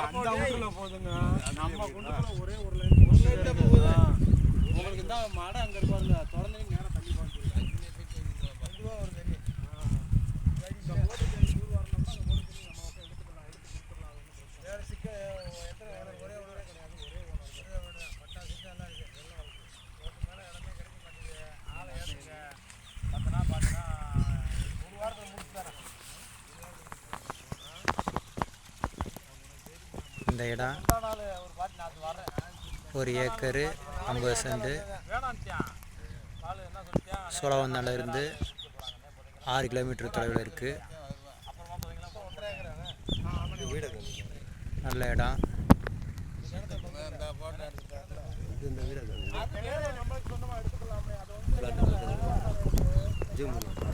அந்த போதுங்க. நம்ம ஒரே ஒரு லைன் இந்த இடம். ஒரு ஏக்கரு ஐம்பது சென்ட்டு சோழவந்தானில் இருந்து ஆறு கிலோமீட்டர் தொலைவில் இருக்குது நல்ல இடம். ஜூம் பண்ணு